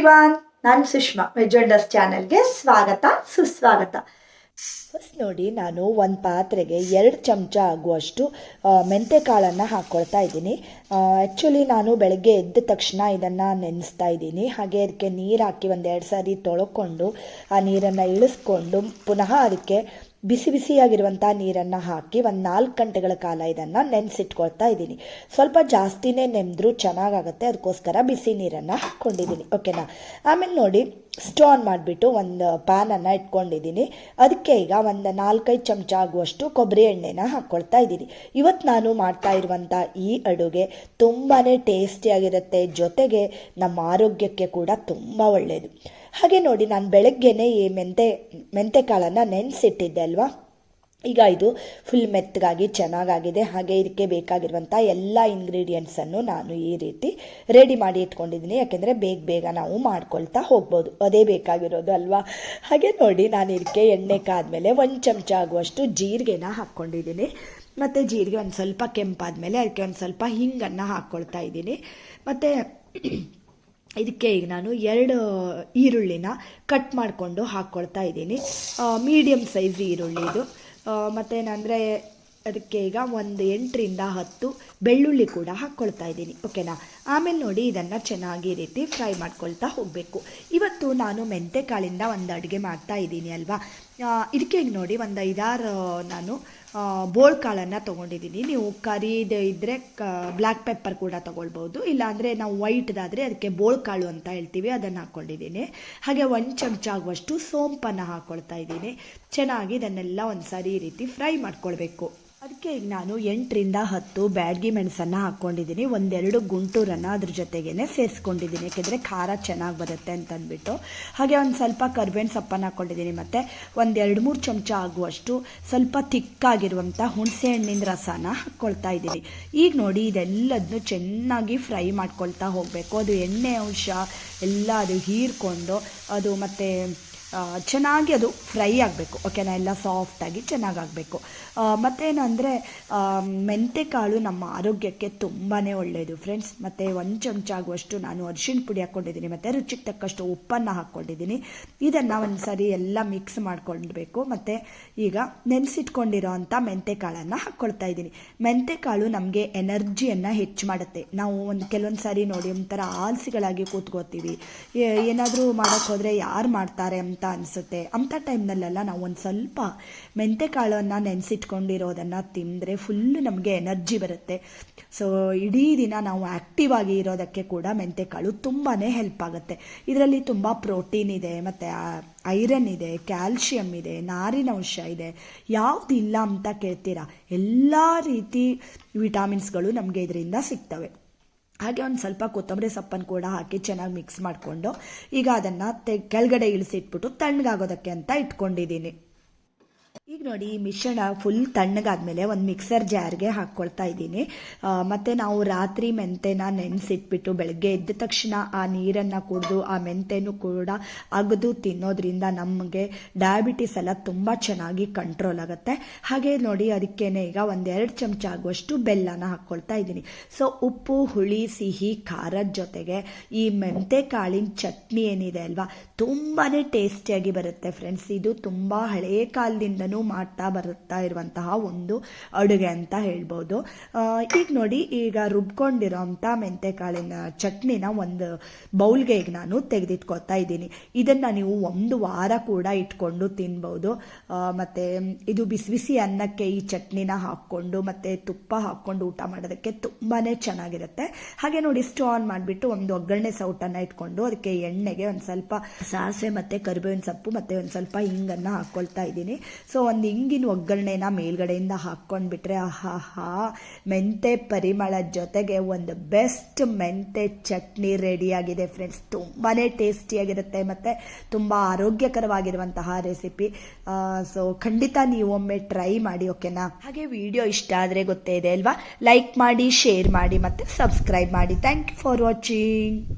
Everyone ನಾನು ಸುಷ್ಮಾ ವೆಜೊಂಡಸ್ ಚಾನಲ್ಗೆ ಸ್ವಾಗತ, ಸುಸ್ವಾಗತ. ಫಸ್ಟ್ ನೋಡಿ, ನಾನು ಒಂದು ಪಾತ್ರೆಗೆ ಎರಡು ಚಮಚ ಆಗುವಷ್ಟು ಮೆಂತೆ ಕಾಳನ್ನು ಹಾಕ್ಕೊಳ್ತಾ ಇದ್ದೀನಿ. ಆ್ಯಕ್ಚುಲಿ ನಾನು ಬೆಳಗ್ಗೆ ಎದ್ದ ತಕ್ಷಣ ಇದನ್ನು ನೆನೆಸ್ತಾ ಇದ್ದೀನಿ. ಹಾಗೆ ಅದಕ್ಕೆ ನೀರು ಹಾಕಿ ಒಂದೆರಡು ಸಾರಿ ತೊಳ್ಕೊಂಡು, ಆ ನೀರನ್ನು ಇಳಿಸ್ಕೊಂಡು ಪುನಃ ಅದಕ್ಕೆ ಬಿಸಿ ಬಿಸಿಯಾಗಿರುವಂಥ ನೀರನ್ನು ಹಾಕಿ ಒಂದು ನಾಲ್ಕು ಗಂಟೆಗಳ ಕಾಲ ಇದನ್ನು ನೆನೆಸಿಟ್ಕೊಳ್ತಾ ಇದ್ದೀನಿ. ಸ್ವಲ್ಪ ಜಾಸ್ತಿನೇ ನೆನೆದ್ರೂ ಚೆನ್ನಾಗಾಗುತ್ತೆ ಅದಕ್ಕೋಸ್ಕರ ಬಿಸಿ ನೀರನ್ನು ಹಾಕ್ಕೊಂಡಿದ್ದೀನಿ ಓಕೆನಾ? ಆಮೇಲೆ ನೋಡಿ, ಸ್ಟವ್ ಆನ್ ಮಾಡಿಬಿಟ್ಟು ಒಂದು ಪ್ಯಾನನ್ನು ಇಟ್ಕೊಂಡಿದ್ದೀನಿ. ಅದಕ್ಕೆ ಈಗ ಒಂದು ನಾಲ್ಕೈದು ಚಮಚ ಆಗುವಷ್ಟು ಕೊಬ್ಬರಿ ಎಣ್ಣೆನ ಹಾಕ್ಕೊಳ್ತಾ ಇದ್ದೀನಿ. ಇವತ್ತು ನಾನು ಮಾಡ್ತಾ ಇರುವಂಥ ಈ ಅಡುಗೆ ತುಂಬಾ ಟೇಸ್ಟಿಯಾಗಿರುತ್ತೆ, ಜೊತೆಗೆ ನಮ್ಮ ಆರೋಗ್ಯಕ್ಕೆ ಕೂಡ ತುಂಬ ಒಳ್ಳೆಯದು ಹಾಗೆ ನೋಡಿ, ನಾನು ಬೆಳಗ್ಗೆನೇ ಈ ಮೆಂತೆ, ಮೆಂತೆಕಾಳನ್ನು ನೆನೆಸಿಟ್ಟಿದ್ದೆ ಅಲ್ವಾ? ಈಗ ಇದು ಫುಲ್ ಮೆತ್ತಗಾಗಿ ಚೆನ್ನಾಗಾಗಿದೆ. ಹಾಗೆ ಇದಕ್ಕೆ ಬೇಕಾಗಿರುವಂಥ ಎಲ್ಲ ಇಂಗ್ರೀಡಿಯೆಂಟ್ಸನ್ನು ನಾನು ಈ ರೀತಿ ರೆಡಿ ಮಾಡಿ ಇಟ್ಕೊಂಡಿದ್ದೀನಿ. ಯಾಕೆಂದರೆ ಬೇಗ ಬೇಗ ನಾವು ಮಾಡ್ಕೊಳ್ತಾ ಹೋಗ್ಬೋದು. ಅದೇ ಬೇಕಾಗಿರೋದು ಅಲ್ವಾ? ಹಾಗೆ ನೋಡಿ, ನಾನು ಇದಕ್ಕೆ ಎಣ್ಣೆ ಕಾದ್ಮೇಲೆ ಒಂದು ಚಮಚ ಆಗುವಷ್ಟು ಜೀರಿಗೆನ ಹಾಕ್ಕೊಂಡಿದ್ದೀನಿ. ಮತ್ತು ಜೀರಿಗೆ ಒಂದು ಸ್ವಲ್ಪ ಕೆಂಪಾದ್ಮೇಲೆ ಅದಕ್ಕೆ ಒಂದು ಸ್ವಲ್ಪ ಹಿಂಗನ್ನು ಹಾಕ್ಕೊಳ್ತಾ ಇದ್ದೀನಿ. ಮತ್ತು ಇದಕ್ಕೆ ಈಗ ನಾನು ಎರಡು ಈರುಳ್ಳಿನ ಕಟ್ ಮಾಡಿಕೊಂಡು ಹಾಕ್ಕೊಳ್ತಾ ಇದ್ದೀನಿ. ಮೀಡಿಯಮ್ ಸೈಜ್ ಈರುಳ್ಳಿ ಇದು. ಮತ್ತೇನಂದರೆ ಅದಕ್ಕೆ ಈಗ ಒಂದು ಎಂಟರಿಂದ ಹತ್ತು ಬೆಳ್ಳುಳ್ಳಿ ಕೂಡ ಹಾಕ್ಕೊಳ್ತಾ ಇದ್ದೀನಿ. ಓಕೆನಾ ಆಮೇಲೆ ನೋಡಿ ಇದನ್ನು ಚೆನ್ನಾಗಿ ರೀತಿ ಫ್ರೈ ಮಾಡ್ಕೊಳ್ತಾ ಹೋಗಬೇಕು. ಇವತ್ತು ನಾನು ಮೆಂತೆಕಾಳಿಂದ ಒಂದು ಅಡುಗೆ ಮಾಡ್ತಾ ಇದ್ದೀನಿ ಅಲ್ವಾ? ಇದಕ್ಕೆ ನೋಡಿ ಒಂದು ಐದಾರು, ನಾನು ಬೋಳ್ ಕಾಳನ್ನು ತೊಗೊಂಡಿದ್ದೀನಿ ನೀವು ಕರಿದ ಇದ್ದರೆ ಕ ಬ್ಲ್ಯಾಕ್ ಪೆಪ್ಪರ್ ಕೂಡ ತೊಗೊಳ್ಬೋದು. ಇಲ್ಲಾಂದರೆ ನಾವು ವೈಟ್ದಾದರೆ ಅದಕ್ಕೆ ಬೋಳ್ ಕಾಳು ಅಂತ ಹೇಳ್ತೀವಿ, ಅದನ್ನು ಹಾಕ್ಕೊಂಡಿದ್ದೀನಿ ಹಾಗೆ ಒಂದು ಚಮಚ ಆಗುವಷ್ಟು ಸೋಂಪನ್ನು ಹಾಕ್ಕೊಳ್ತಾ ಇದ್ದೀನಿ. ಚೆನ್ನಾಗಿ ಇದನ್ನೆಲ್ಲ ಒಂದು ಸರಿ ರೀತಿ ಫ್ರೈ ಮಾಡ್ಕೊಳ್ಬೇಕು. ಅದಕ್ಕೆ ಈಗ ನಾನು ಎಂಟರಿಂದ ಹತ್ತು ಬ್ಯಾಡ್ಗಿ ಮೆಣಸನ್ನು ಹಾಕ್ಕೊಂಡಿದ್ದೀನಿ ಒಂದೆರಡು ಗುಂಟೂರನ್ನು ಅದ್ರ ಜೊತೆಗೇ ಸೇರಿಸ್ಕೊಂಡಿದ್ದೀನಿ. ಯಾಕೆಂದರೆ ಖಾರ ಚೆನ್ನಾಗಿ ಬರುತ್ತೆ ಅಂತಂದ್ಬಿಟ್ಟು. ಹಾಗೆ ಒಂದು ಸ್ವಲ್ಪ ಕರ್ಬೇವಿನ ಸೊಪ್ಪನ್ನು ಹಾಕ್ಕೊಂಡಿದ್ದೀನಿ ಮತ್ತು ಒಂದೆರಡು ಮೂರು ಚಮಚ ಆಗುವಷ್ಟು ಸ್ವಲ್ಪ ತಿಕ್ಕಾಗಿರುವಂಥ ಹುಣಸೆ ಹಣ್ಣಿನ ರಸನ ಹಾಕ್ಕೊಳ್ತಾ ಇದ್ದೀನಿ. ಈಗ ನೋಡಿ ಇದೆಲ್ಲದನ್ನು ಚೆನ್ನಾಗಿ ಫ್ರೈ ಮಾಡ್ಕೊಳ್ತಾ ಹೋಗಬೇಕು. ಅದು ಎಣ್ಣೆ ಅಂಶ ಎಲ್ಲ ಅದು ಹೀರ್ಕೊಂಡು ಅದು ಮತ್ತು ಚೆನ್ನಾಗಿ ಅದು ಫ್ರೈ ಆಗಬೇಕು. ಓಕೆನಾ ಎಲ್ಲ ಸಾಫ್ಟಾಗಿ ಚೆನ್ನಾಗಾಗಬೇಕು ಮತ್ತೇನಂದರೆ ಮೆಂತೆಕಾಳು ನಮ್ಮ ಆರೋಗ್ಯಕ್ಕೆ ತುಂಬಾ ಒಳ್ಳೆಯದು ಫ್ರೆಂಡ್ಸ್ ಮತ್ತು ಒಂದು ಚಮಚ ಆಗುವಷ್ಟು ನಾನು ಅರಿಶಿಣ ಪುಡಿ ಹಾಕ್ಕೊಂಡಿದ್ದೀನಿ ಮತ್ತು ರುಚಿಗೆ ತಕ್ಕಷ್ಟು ಉಪ್ಪನ್ನು ಹಾಕ್ಕೊಂಡಿದ್ದೀನಿ ಇದನ್ನು ಒಂದು ಸರಿ ಎಲ್ಲ ಮಿಕ್ಸ್ ಮಾಡ್ಕೊಳ್ಬೇಕು. ಮತ್ತು ಈಗ ನೆನೆಸಿಟ್ಕೊಂಡಿರೋ ಅಂಥ ಮೆಂತೆಕಾಳನ್ನು ಹಾಕ್ಕೊಳ್ತಾ ಇದ್ದೀನಿ. ಮೆಂತೆಕಾಳು ನಮಗೆ ಎನರ್ಜಿಯನ್ನು ಹೆಚ್ಚು ಮಾಡುತ್ತೆ. ನಾವು ಒಂದು ಕೆಲವೊಂದು ಸಾರಿ ನೋಡಿ ಒಂಥರ ಆಲ್ಸಿಗಳಾಗಿ ಕೂತ್ಕೋತೀವಿ. ಏನಾದರೂ ಮಾಡೋಕ್ಕೋದ್ರೆ ಯಾರು ಮಾಡ್ತಾರೆ ಅನಿಸುತ್ತೆ. ಅಂಥ ಟೈಮ್ನಲ್ಲೆಲ್ಲ ನಾವು ಒಂದು ಸ್ವಲ್ಪ ಮೆಂತೆಕಾಳನ್ನು ನೆನೆಸಿಟ್ಕೊಂಡಿರೋದನ್ನು ತಿಂದರೆ ಫುಲ್ಲು ನಮಗೆ ಎನರ್ಜಿ ಬರುತ್ತೆ. ಸೊ ಇಡೀ ದಿನ ನಾವು ಆ್ಯಕ್ಟಿವ್ ಆಗಿ ಇರೋದಕ್ಕೆ ಕೂಡ ಮೆಂತೆಕಾಳು ತುಂಬಾ ಹೆಲ್ಪ್ ಆಗುತ್ತೆ. ಇದರಲ್ಲಿ ತುಂಬ ಪ್ರೋಟೀನ್ ಇದೆ, ಮತ್ತು ಐರನ್ ಇದೆ ಕ್ಯಾಲ್ಶಿಯಂ ಇದೆ, ನಾರಿನ ಅಂಶ ಇದೆ. ಯಾವುದಿಲ್ಲ ಅಂತ ಕೇಳ್ತೀರಾ? ಎಲ್ಲ ರೀತಿ ವಿಟಾಮಿನ್ಸ್ಗಳು ನಮಗೆ ಇದರಿಂದ ಸಿಗ್ತವೆ. ಹಾಗೆ ಒಂದು ಸ್ವಲ್ಪ ಕೊತ್ತಂಬರಿ ಸೊಪ್ಪನ್ನು ಕೂಡ ಹಾಕಿ ಚೆನ್ನಾಗಿ ಮಿಕ್ಸ್ ಮಾಡಿಕೊಂಡು ಈಗ ಅದನ್ನು ತೆ ಕೆಳಗಡೆ ಇಳಿಸಿಟ್ಬಿಟ್ಟು ತಣ್ಣಗಾಗೋದಕ್ಕೆ ಅಂತ ಇಟ್ಕೊಂಡಿದ್ದೀನಿ. ಈಗ ನೋಡಿ ಮಿಶ್ರಣ ಫುಲ್ ತಣ್ಣಗಾದ್ಮೇಲೆ ಒಂದು ಮಿಕ್ಸರ್ ಜಾರ್ಗೆ ಹಾಕ್ಕೊಳ್ತಾ ಇದ್ದೀನಿ. ಮತ್ತೆ ನಾವು ರಾತ್ರಿ ಮೆಂತೆನ ನೆನೆಸಿಟ್ಬಿಟ್ಟು ಬೆಳಗ್ಗೆ ಎದ್ದ ತಕ್ಷಣ ಆ ನೀರನ್ನು ಕುಡಿದು, ಆ ಮೆಂತೆನೂ ಕೂಡ ಅಗದು ತಿನ್ನೋದ್ರಿಂದ ನಮಗೆ ಡಯಾಬಿಟಿಸ್ ಎಲ್ಲ ತುಂಬ ಚೆನ್ನಾಗಿ ಕಂಟ್ರೋಲ್ ಆಗುತ್ತೆ. ಹಾಗೆ ನೋಡಿ, ಅದಕ್ಕೇನೆ ಈಗ ಒಂದೆರಡು ಚಮಚ ಆಗುವಷ್ಟು ಬೆಲ್ಲನ ಹಾಕ್ಕೊಳ್ತಾ ಇದ್ದೀನಿ. ಸೊ ಉಪ್ಪು, ಹುಳಿ, ಸಿಹಿ, ಖಾರದ ಜೊತೆಗೆ ಈ ಮೆಂತೆ ಕಾಳಿನ ಚಟ್ನಿ ಏನಿದೆ ಅಲ್ವಾ ತುಂಬಾ ಟೇಸ್ಟಿಯಾಗಿ ಬರುತ್ತೆ ಫ್ರೆಂಡ್ಸ್ ಇದು ತುಂಬ ಹಳೆಯ ಕಾಲದಿಂದನೂ ಮಾಡ್ತಾ ಬರ್ತಾ ಇರುವಂತಹ ಒಂದು ಅಡುಗೆ ಅಂತ ಹೇಳ್ಬೋದು. ಈಗ ನೋಡಿ, ಈಗ ರುಬ್ಕೊಂಡಿರೋ ಅಂಥ ಮೆಂತೆಕಾಳಿನ ಚಟ್ನಿನ ಒಂದು ಬೌಲ್ಗೆ ಈಗ ನಾನು ತೆಗೆದಿಟ್ಕೊಳ್ತಾ ಇದ್ದೀನಿ. ಇದನ್ನು ನೀವು ಒಂದು ವಾರ ಕೂಡ ಇಟ್ಕೊಂಡು ತಿನ್ಬೋದು. ಮತ್ತು ಮತ್ತೆ ಇದು ಬಿಸಿ ಬಿಸಿ ಅನ್ನಕ್ಕೆ ಈ ಚಟ್ನಿನ ಹಾಕ್ಕೊಂಡು, ಮತ್ತು ತುಪ್ಪ ಹಾಕ್ಕೊಂಡು ಊಟ ಮಾಡೋದಕ್ಕೆ ತುಂಬಾ ಚೆನ್ನಾಗಿರುತ್ತೆ. ಹಾಗೆ ನೋಡಿ ಸ್ಟವ್ ಆನ್ ಮಾಡಿಬಿಟ್ಟು ಒಂದು ಒಗ್ಗರಣೆ ಸೌಟನ್ನು ಇಟ್ಕೊಂಡು ಅದಕ್ಕೆ ಎಣ್ಣೆಗೆ ಒಂದು ಸ್ವಲ್ಪ ಸಾಸಿವೆ ಮತ್ತು ಕರಿಬೇವಿನ ಸೊಪ್ಪು ಮತ್ತು ಒಂದು ಸ್ವಲ್ಪ ಹಿಂಗನ್ನು ಹಾಕ್ಕೊಳ್ತಾ ಇದ್ದೀನಿ. ಸೊ ಒಂದು ಹಿಂಗಿನ ಒಗ್ಗರಣೆನ ಮೇಲ್ಗಡೆಯಿಂದ ಹಾಕ್ಕೊಂಡ್ಬಿಟ್ರೆ ಆಹಾ ಹಾ ಮೆಂತೆ ಪರಿಮಳ ಜೊತೆಗೆ ಒಂದು ಬೆಸ್ಟ್ ಮೆಂತೆ ಚಟ್ನಿ ರೆಡಿಯಾಗಿದೆ ಫ್ರೆಂಡ್ಸ್ ತುಂಬಾ ಟೇಸ್ಟಿಯಾಗಿರುತ್ತೆ ಮತ್ತು ತುಂಬ ಆರೋಗ್ಯಕರವಾಗಿರುವಂತಹ ರೆಸಿಪಿ. ಸೊ ಖಂಡಿತ ನೀವು ಒಮ್ಮೆ ಟ್ರೈ ಮಾಡಿ, ಓಕೆನಾ? ಹಾಗೆ ವಿಡಿಯೋ ಇಷ್ಟ ಆದರೆ ಗೊತ್ತೇ ಇದೆ ಅಲ್ವಾ? ಲೈಕ್ ಮಾಡಿ, ಶೇರ್ ಮಾಡಿ ಮತ್ತು ಸಬ್ಸ್ಕ್ರೈಬ್ ಮಾಡಿ. Thank you for watching.